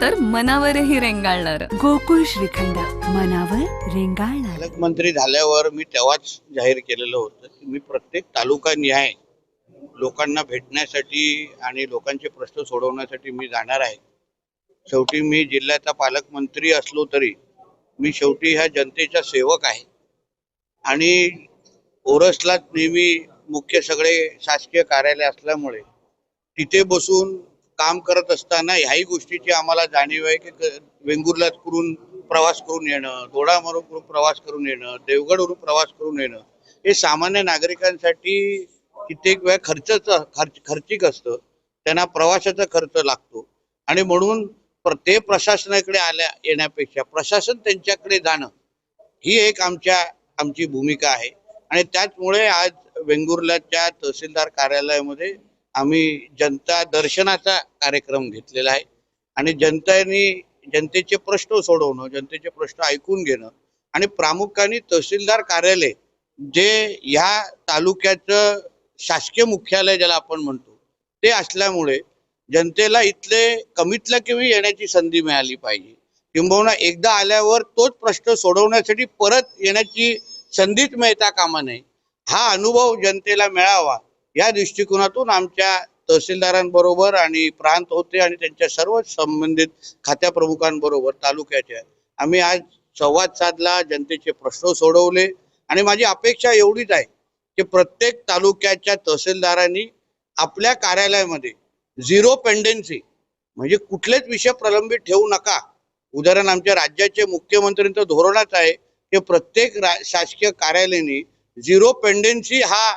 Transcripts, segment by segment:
तर मनावरही रेंगाळणार. गोकुळ श्रीखंड मनावर रेंगाळणार. पालकमंत्री झाल्यावर मी तेव्हाच जाहीर केलेलं होतं की मी प्रत्येक तालुका न्याय लोकांना भेटण्यासाठी आणि लोकांचे प्रश्न सोडवण्यासाठी मी जाणार आहे. शेवटी मी जिल्ह्याचा पालकमंत्री असलो तरी मी शेवटी ह्या जनतेचा सेवक आहे. आणि ओरसलाच नेहमी मुख्य सगळे शासकीय कार्यालय असल्यामुळे तिथे बसून काम करत असताना ह्याही गोष्टीची आम्हाला जाणीव आहे की वेंगुर्ला करून प्रवास करून येणं दोडामारून करून प्रवास करून येणं देवगडवरून प्रवास करून येणं हे सामान्य नागरिकांसाठी कित्येक वेळा खर्चच खर्च खर्चिक असतं. त्यांना प्रवासाचा खर्च लागतो. आणि म्हणून ते प्रशासनाकडे आल्या येण्यापेक्षा प्रशासन त्यांच्याकडे जाणं ही एक आमच्या आमची भूमिका आहे. आणि त्याचमुळे आज वेंगुर्ल्याच्या तहसीलदार कार्यालयामध्ये आम्ही जनता दर्शनाचा कार्यक्रम घेतलेला आहे. आणि जनतेने जनतेचे प्रश्न सोडवणं जनतेचे प्रश्न ऐकून घेणं आणि प्रामुख्याने तहसीलदार कार्यालय जे ह्या तालुक्याचं शासकीय मुख्यालय ज्याला आपण म्हणतो ते असल्यामुळे जनतेला इथले कमीतल्या कमी येण्याची संधी मिळाली पाहिजे. किंबहुना एकदा आल्यावर तोच प्रश्न सोडवण्यासाठी परत येण्याची संधीच मिळता कामा नये. हा अनुभव जनतेला मिळावा. या दृष्टिकोनातून आमच्या तहसीलदारांबरोबर आणि प्रांत होते आणि त्यांच्या सर्व संबंधित खात्या प्रमुखांबरोबर तालुक्याच्या आम्ही आज संवाद साधला जनतेचे प्रश्न सोडवले आणि माझी अपेक्षा एवढीच आहे की प्रत्येक तालुक्याच्या तहसीलदारांनी आपल्या कार्यालयामध्ये झिरो पेंडेन्सी म्हणजे कुठलेच विषय प्रलंबित ठेवू नका. उदाहरण आमच्या राज्याचे मुख्यमंत्र्यांचं धोरणच आहे की प्रत्येक रा- शासकीय कार्यालयाने झिरो पेंडेन्सी हा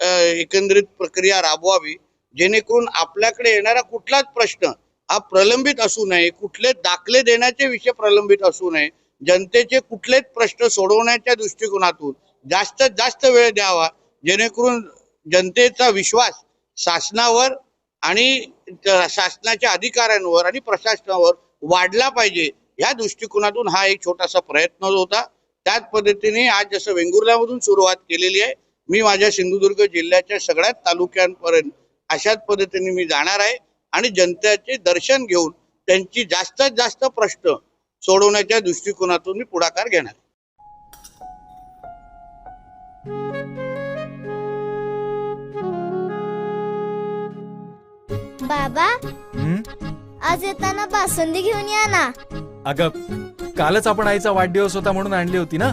एकंदरीत प्रक्रिया राबवावी जेणेकरून आपल्याकडे येणारा कुठलाच प्रश्न हा प्रलंबित असू नये कुठले दाखले देण्याचे विषय प्रलंबित असू नये. जनतेचे कुठलेच प्रश्न सोडवण्याच्या दृष्टिकोनातून जास्तीत जास्त वेळ द्यावा जेणेकरून जनतेचा विश्वास शासनावर आणि शासनाच्या अधिकाऱ्यांवर आणि प्रशासनावर वाढला पाहिजे या दृष्टिकोनातून हा एक छोटासा प्रयत्न होता. त्याच पद्धतीने आज जसं वेंगुर्ल्यामधून सुरुवात केलेली आहे मी माझ्या सिंधुदुर्ग जिल्ह्याच्या सगळ्याच तालुक्यांपर्यंत अशाच पद्धतीने मी जाणार आहे आणि जनतेचे दर्शन घेऊन त्यांची जास्तीत जास्त प्रश्न सोडवण्याच्या दृष्टिकोनातून मी पुढाकार घेणार बाबा हं? आज येताना बासुंदी घेऊन या ना. अगं कालच आपण आईचा वाढदिवस होता म्हणून आणली होती ना?